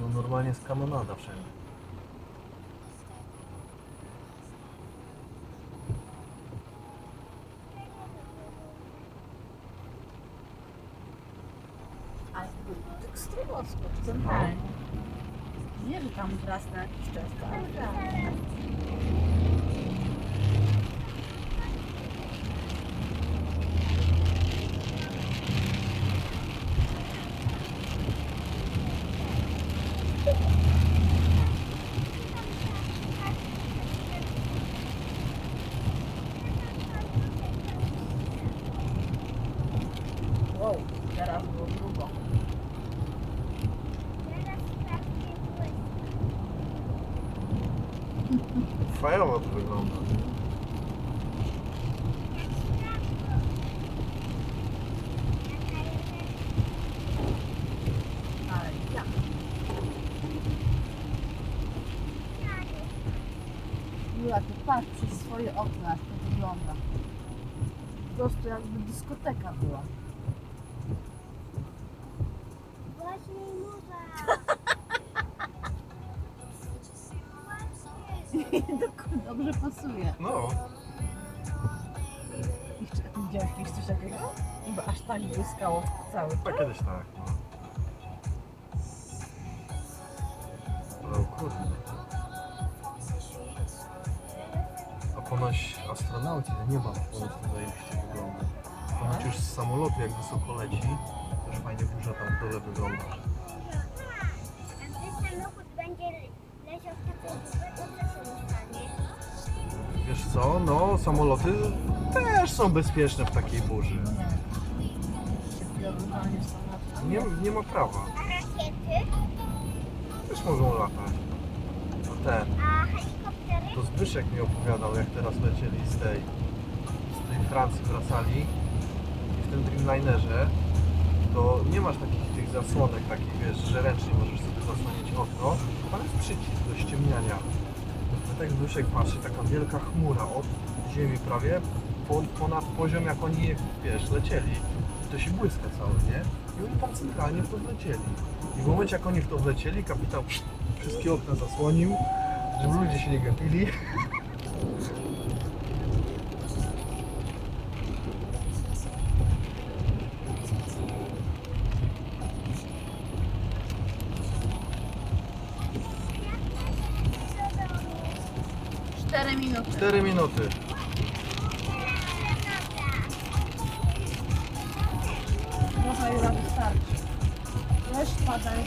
No normalnie jest kanonada wszędzie. Ale tak stromowsko, centralnie. Nie, że tam raz na jakiś czas, ale tak. Wow, teraz było grubo. Fajowo to wygląda. Ale ja. Jula, ty patrz przez swoje okna, jak to wygląda. Po prostu jakby dyskoteka była. Dobrze pasuje. No, Jeszcze, a ty widziałeś kiedyś coś takiego? Chyba aż tak błyskało cały. to kiedyś tak. No. Ale kurde. A ponoć astronauci z nieba ponoć to zajebiście wygląda. Ponoć już z samolotu jak wysoko leci, też fajnie burza tam w dole wygląda. samochód będzie leciał w taką co, no samoloty też są bezpieczne w takiej burzy. Nie, nie ma prawa. A rakiety? Też mogą latać. A ten, A helikoptery? to Zbyszek mi opowiadał, jak teraz lecieli z tej, z tej Francji wracali i w tym Dreamlinerze to nie masz takich tych zasłonek takich, wiesz, że ręcznie możesz sobie zasłonić okno, ale jest przycisk do ściemniania. Tak Zbyszek patrzy, taka wielka chmura od ziemi prawie po, ponad poziom, jak oni, wiesz, lecieli. To się błyska całe, nie? I oni tam centralnie w to wlecieli. I w momencie, jak oni w to wlecieli, kapitan psz, wszystkie okna zasłonił, żeby ludzie się nie gapili. 4 minuty. 4 minuty. Może Jura wystarczy. Weź spadaj.